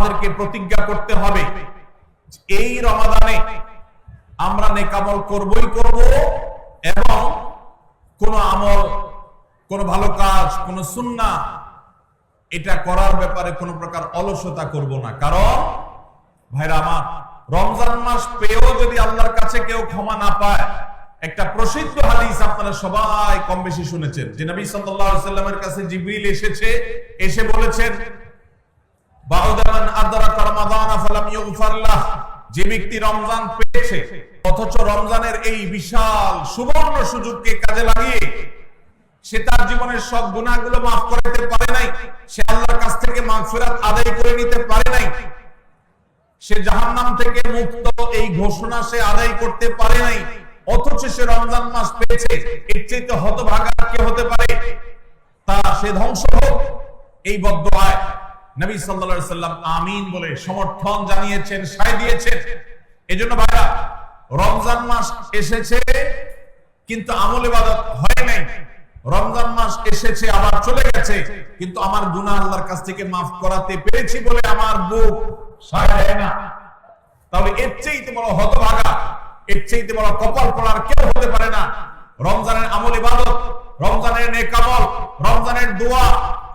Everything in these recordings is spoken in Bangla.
আমাদেরকে প্রতিজ্ঞা করতে হবে। এই রমাদানে আমরা নেকামল করবই করব এবং কোন আমল, কোন ভালো কাজ, কোন সুন্না এটা করার ব্যাপারে কোনো প্রকার অলসতা করব না। কারণ ভাইরা আমার, রমজান মাস পেয়েও যদি আল্লাহর কাছে কেউ ক্ষমা না পায়, একটা প্রসিদ্ধ হাদিস আপনারা সবাই কম বেশি শুনেছেন। যে নবী সাল্লামের কাছে জিবরিল এসেছে, এসে বলেছেন বাউদামান আদরাকা রমাদান ফালাম ইউগফার যে ব্যক্তি রমজান পেয়েছে, অথচ রমজানের এই বিশাল সুবর্ণ সুযোগকে কাজে লাগিয়ে সে তার জীবনের সব গুণাগুলো মাফ করতে পারে নাই, সে আল্লাহর কাছ থেকে মাগফিরাত আদায় করে নিতে পারে নাই, সে জাহান্নাম থেকে মুক্ত এই ঘোষণা সে আদায় করতে পারে নাই, অথচ সে রমজান মাস পেয়েছে, এর চাইতে হতভাগা কে হতে পারে? তা সে ধ্বংস হোক, এই বদদোয়ায় নবী আলাইহি সাল্লাম আমিন বলে সমর্থন জানিয়েছেন, সায় দিয়েছেন। এজন্য ভাইরা, রমজান মাস এসেছে, কিন্তু আমল ইবাদত হয় নাই। রমজান মাস এসেছে, আবার চলে গেছে। কিন্তু আমার গুনাহ আল্লাহর কাছ থেকে মাফ করাতে পেরেছি বলে আমার বুক সায় দেয় না। তাহলে এর চেয়ে বড় হতভাগা, এর চেয়ে বড় কপাল পড়ার কেউ হতে পারে না। রমজানের আমল ইবাদত, রমজানের নেকামল রমজানের দোয়া,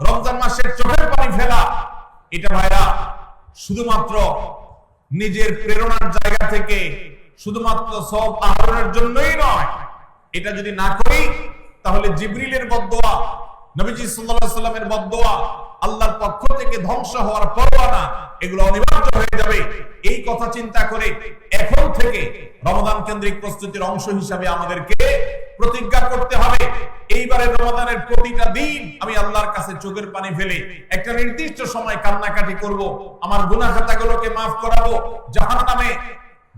রমজান মাসের চোখের পানি ফেলা এটা ভাইরা শুধুমাত্র নিজের প্রেরণার জায়গা থেকে শুধুমাত্র সব আহরণের জন্যই নয়। এটা যদি না করি, তাহলে জিবরিলের বদদোয়া, নবীজি সাল্লাল্লাহু আলাইহি সাল্লামের বদদোয়া, আল্লাহর পক্ষ থেকে ধ্বংস হওয়ার পরোয়ানা, এগুলো অনিবার্য হয়ে যাবে। এই কথা চিন্তা করে এখন থেকে রমজান কেন্দ্রিক প্রস্তুতির অংশ হিসাবে আমাদেরকে প্রতিজ্ঞা করতে হবে। এইবারের রমজানের প্রতিটা দিন আমি আল্লাহর কাছে চোখের পানি ফেলে একটা নির্দিষ্ট সময় কান্নাকাটি করব। আমার গুনাহ খাতাগুলোকে মাফ করাবো। জাহান্নামে,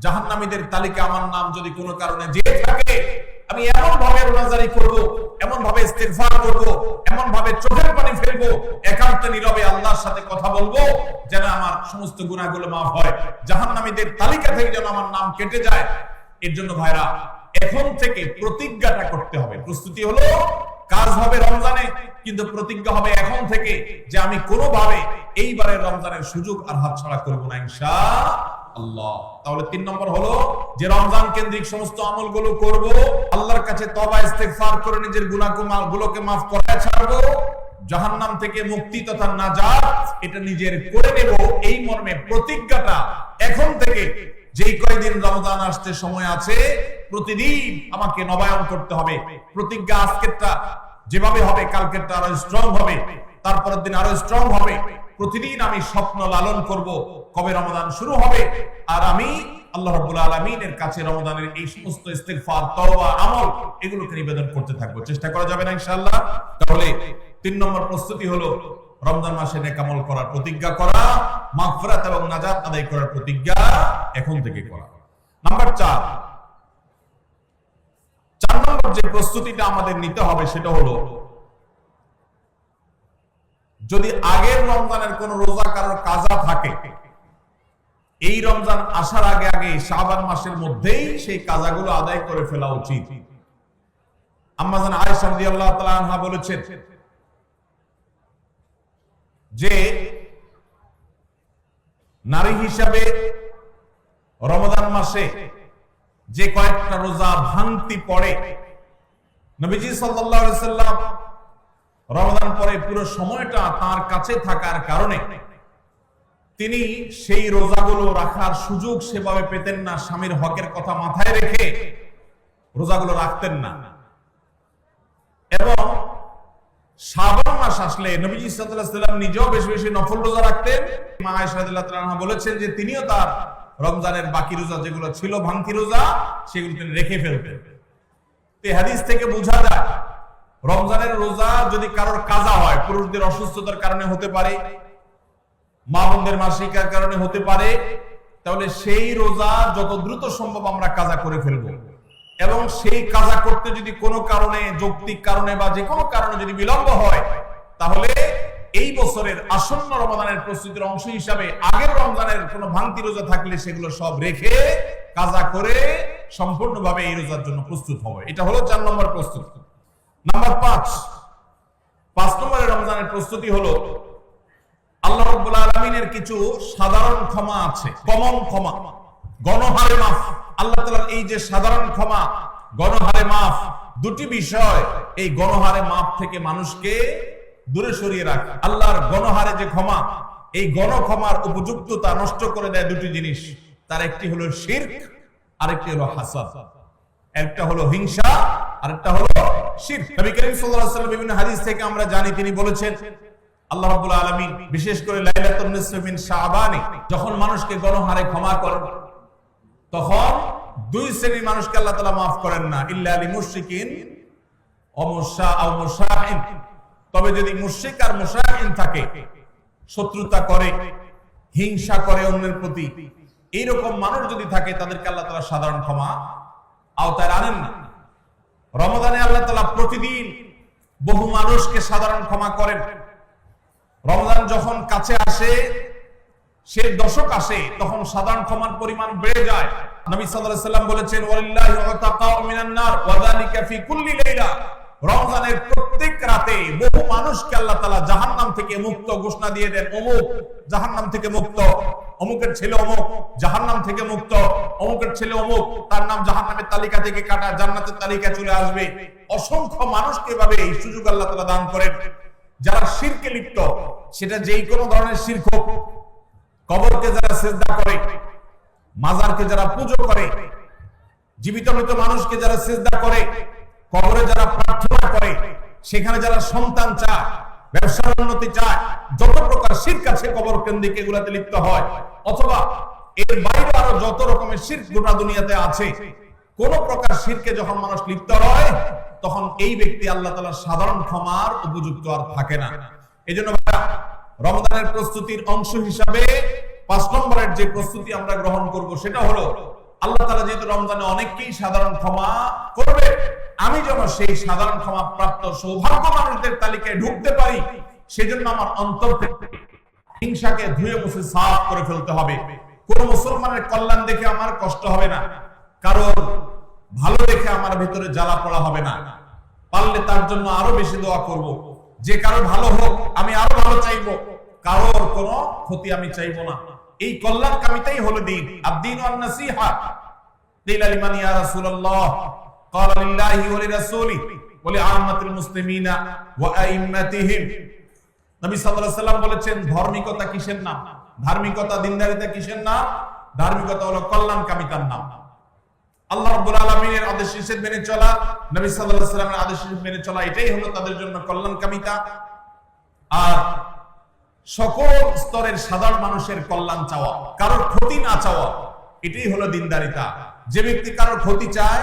জাহান্নামীদের তালিকা আমার নাম যদি কোনো কারণে যে থাকে, আমি এমন ভাবে রোজাদারি করব এমন ভাবে ইস্তেগফার করব এমন ভাবে চোখের পানি ফেলব, একান্ত নীরবে আল্লাহর সাথে কথা বলব যেন আমার সমস্ত গুনাহগুলো মাফ হয়। জাহান্নামীদের তালিকা থেকে যেন আমার নাম কেটে যায়। এর জন্য ভাইরা এখন থেকে প্রতিজ্ঞাটা করতে হবে। প্রস্তুতি হলো, কাজ হবে রমজানে, কিন্তু প্রতিজ্ঞা হবে এখন থেকে যে আমি কোনোভাবে এইবারের রমজানের সুযোগ আর হাতছাড়া করব না, ইনশাআল্লাহ। আল্লাহ তাহলে তিন নম্বর হলো যে রমজান কেন্দ্রিক সমস্ত আমলগুলো করব, আল্লাহর কাছে তবা ইস্তেগফার করে নিজের গুনাহগুলোকে মাফ করায় ছাড়বো, জাহান্নাম থেকে মুক্তি তথা নাজাত, এটা নিজের করে নেব। এই মর্মে প্রতিজ্ঞাটা এখন থেকে, যেই কয়দিন রমজান আসতে সময় আছে প্রতিদিন আমাকে নবায়ন করতে হবে। প্রতিজ্ঞা আজকেরটা যেভাবে হবে, কালকেরটা আরও স্ট্রং হবে, তারপরের দিন আরও স্ট্রং হবে। প্রতিদিন আমি স্বপ্ন লালন করব, কবে রমজান শুরু হবে, আর আমি আল্লাহ কাছে রমজানের এই সমস্ত তওবা, আমল এগুলোকে নিবেদন করতে থাকব। চেষ্টা করা যাবে না ইনশাআল্লাহ? তাহলে তিন নম্বর প্রস্তুতি হলো রমজান মাসে নেকামল করার প্রতিজ্ঞা করা, মাগফিরাত এবং নাজাত আদায় করার প্রতিজ্ঞা এখন থেকে করা। নাম্বার চার যে প্রস্তুতিটা আমাদের নিতে হবে সেটা হলো, যদি আগের রমজানের কোন রোজা কারোর কাজা থাকে, এই রমজান আসার আগে আগে শাবান মাসের মধ্যেই সেই কাজাগুলো আদায় করে ফেলা উচিত। আম্মাজান আয়েশা রাদিয়াল্লাহু আনহা বলেছেন যে নারী হিসাবে রমজান মাসে যে কয়েকটা রোজা ভাঙতি পড়ে নবীজি সাল্লাম রমজান পরে পুরো সময়টা তার কাছে থাকার কারণে তিনি সেই রোজাগুলো রাখার সুযোগ সেভাবে পেতেন না, স্বামীর হকের কথা মাথায় রেখে রোজাগুলো রাখতেন না। এবং শ্রাবণ মাস আসলে নবীজি সাল্লাম নিজেও বেশি বেশি নফল রোজা রাখতেন। মা বলেছেন যে তিনিও তার রমজানের বাকি রোজা যেগুলো ছিল ভাঙতি রোজা, সেগুলো তিনি রেখে ফেলতেন। এই হাদিস থেকে বোঝা যায়, রমজানের রোজা যদি কারোর কাজা হয়, পুরুষদের অসুস্থতার কারণে হতে পারে, মা বোনদের মাসিকার কারণে হতে পারে, তাহলে সেই রোজা যত দ্রুত সম্ভব আমরা কাজা করে ফেলব। এবং সেই কাজা করতে যদি কোনো কারণে, যৌক্তিক কারণে বা যে কোনো কারণে যদি বিলম্ব হয়, তাহলে এই বছরের আসন্ন রমজানের প্রস্তুতির অংশ হিসাবে আগের রমজানের কোনো ভাঙতি রোজা থাকলে সেগুলো সব রেখে কাজা করে সম্পূর্ণভাবে এই রোজার জন্য প্রস্তুত হবে। এটা হলো চার নম্বর প্রস্তুতি। নাম্বার পাঁচ পাঁচ নম্বরের রমজানের প্রস্তুতি হলো, আল্লাহ রাব্বুল আলামিনের কিছু সাধারণ ক্ষমা আছে, কমন ক্ষমা, গণহারে মাফ। আল্লাহ তাআলার এই যে সাধারণ ক্ষমা, গণহারে মাফ, দুটি বিষয় এই গণহারে মাফ থেকে মানুষকে দূরে সরিয়ে রাখে। আল্লাহর গণহারে যে ক্ষমা, এই গণ ক্ষমার উপযুক্ততা নষ্ট করে দেয় দুটি জিনিস। তার একটি হলো শিরক আরেকটি হলো হাসাদ। একটা হলো হিংসা আর একটা হলো শির। নবী করিম সাল্লাল্লাহু আলাইহি বিভিন্ন হাদিস থেকে আমরা জানি, তিনি বলেছেন, আল্লাহ রাব্বুল আলামিন, বিশেষ করে মিন শাবানে, যখন মানুষকে গণহারে ক্ষমা করেন, তখন দুই শ্রেণির মানুষকে আল্লাহ তাআলা maaf করেন না। ইল্লা আও তবে যদি মুশরিক আর মুশাহিন থাকে, শত্রুতা করে, হিংসা করে অন্যের প্রতি এইরকম মানুষ যদি থাকে, তাদেরকে আল্লাহ তাআলা সাধারণ ক্ষমা আওতায় আনেন না। রমজানে আল্লাহ তালা প্রতিদিন বহু মানুষকে সাধারণ ক্ষমা করেন। রমজান যখন কাছে আসে, সে দশক আসে, তখন সাধারণ ক্ষমার পরিমাণ বেড়ে যায়। নবী সাল্লাল্লাহু আলাইহি সাল্লাম বলেছেন, ওয়ালিল্লাহি উতাকাউ মিনান নার, ওয়া যালিকা ফি কুল্লি লাইলা। রমজানের প্রত্যেক রাতে বহু মানুষকে আল্লাহ তাআলা জাহান্নাম থেকে মুক্ত ঘোষণা দিয়ে দেন অমুক জাহান্নাম থেকে মুক্ত। অমুকের ছেলে অমুক, জাহান্নাম থেকে মুক্ত। অমুকের ছেলে অমুক, তার নাম জাহান্নামের তালিকা থেকে কাটা জান্নাতের তালিকা চলে আসবে। অসংখ্য মানুষকে এভাবে এই সুযোগ আল্লাহ তাআলা দান করেন। যারা শিরকে লিপ্ত, সেটা যেই কোনো ধরনের শিরক হোক, কবরকে যারা সেজদা করে, মাজারকে যারা পুজো করে, জীবিত মৃত মানুষকে যারা সেজদা করে, কবরে যারা প্রার্থনা করে, সেখানে যারা সন্তান চায় ব্যবসার উন্নতি চায়, যত প্রকার শির কাছে কবর কেন্দ্রিক এগুলাতে লিপ্ত হয়। অথবা এর বাইরে আরও যত রকমের শির গোটা দুনিয়াতে আছে, কোন প্রকার শিরকে যখন মানুষ লিপ্ত হয়, তখন এই ব্যক্তি আল্লাহ তাআলার সাধারণ ক্ষমার উপযুক্ত আর থাকে না। এই জন্য রমজানের প্রস্তুতির অংশ হিসাবে পাঁচ নম্বরের যে প্রস্তুতি আমরা গ্রহণ করব সেটা হলো, আল্লাহ তালা যেহেতু রমজানে অনেককেই সাধারণ ক্ষমা করবে আমি যেন সেই সাধারণ ক্ষমা প্রাপ্ত সৌভাগ্য মানুষদের তালিকায় ঢুকতে পারি, সেজন্য আমার অন্তর থেকে হিংসাকে ধুয়ে বসে সাফ করে ফেলতে হবে। কোন মুসলমানের কল্যাণ দেখে আমার কষ্ট হবে না। কারণ ভালো দেখে আমার ভিতরে জ্বালা পড়া হবে না। পারলে তার জন্য আরও বেশি দোয়া করব। যে কারও ভালো হোক, আমি আরও ভালো চাইব। কারোর কোন ক্ষতি আমি চাইব না। এই কল্যাণ কামিতাই হলো দিন। আব্দিন আন্নাসিহা। قال لله ولرسوله ولعامة المسلمين وأئمتهم নবী সাল্লাল্লাহু আলাইহি সাল্লাম বলেছেন ধার্মিকতা কিসের নাম ধার্মিকতা দিনদারিতা কিসের নাম ধার্মিকতা হলো কল্যাণ কামিতার নাম আল্লাহ রাব্বুল আলামিনের আদেশ নিষেধ মেনে চলা নবী সাল্লাল্লাহু আলাইহি সাল্লামের আদেশ নিষেধ মেনে চলা এটাই হলো তাদের জন্য কল্যাণ কামিতা আর সকল স্তরের সাধারণ মানুষের কল্যাণ চাওয়া কারোর ক্ষতি না চাওয়া এটাই হলো দিনদারিতা যে ব্যক্তি কারোর ক্ষতি চায়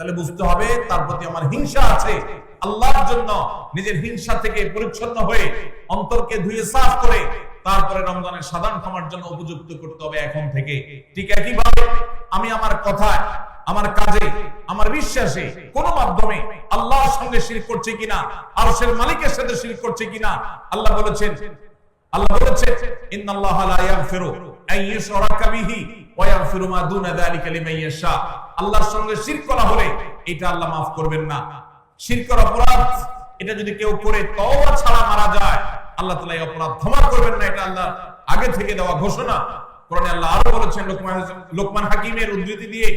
তাহলে বুঝতে হবে তার প্রতি আমার হিংসা আছে। আল্লাহর জন্য নিজের হিংসা থেকে পরিচ্ছন্ন হয়ে অন্তরকে ধুয়ে সাফ করে তারপরে রমজানের সাধারণ ক্ষমার জন্য উপযুক্ত করতে হবে এখন থেকে। ঠিক একইভাবে আমি আমার কথায়, আমার কাজে, আমার বিশ্বাসে কোন মাধ্যমে আল্লাহর সঙ্গে শিরক করছে কিনা, আরশের মালিকের সাথে শিরক করছে কিনা, আল্লাহ বলেছেন আল্লাহ বলেছেন, ইন্নাল্লাহ লা ইয়াগফিরু আন ইউশরাকা বিহি ওয়া ইয়াগফিরু মা দুনা যালিকা লিমান ইয়াশা। আল্লাহর সঙ্গে শিরক করা হলে এটা আল্লাহ maaf করবেন না। শিরকের অপরাধ, এটা যদি কেউ করে তওবা ছাড়া মারা যায়, আল্লাহ তাআলা এই অপরাধ ক্ষমা করবেন না, এটা আল্লাহ আগে থেকে দেওয়া ঘোষণা। কোরআনে আল্লাহ আরও বলেছেন, লোকমান লোকমান হাকিমের উদ্ধৃতি দিয়ে,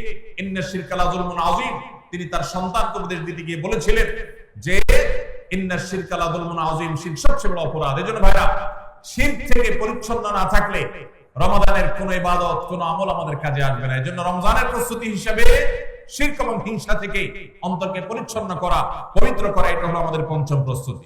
ইন্না লা যুলমুন আযীম। তিনি তার সন্তানকে উপদেশ দিতে গিয়ে বলেছিলেন যে, ইন্না লা যুলমুন আযীম, শিরক সবচেয়ে বড় অপরাধ। এজন্য ভাইরা, শিরক থেকে পরিচ্ছন্ন না থাকলে রমাদানের কোন ইবাদত, কোন আমল আমাদের কাজে আসবে না। এই জন্য রমজানের প্রস্তুতি হিসেবে শির্ক এবং হিংসা থেকে অন্তরকে পরিচ্ছন্ন করা, পবিত্র করা, এটা হলো আমাদের পঞ্চম প্রস্তুতি।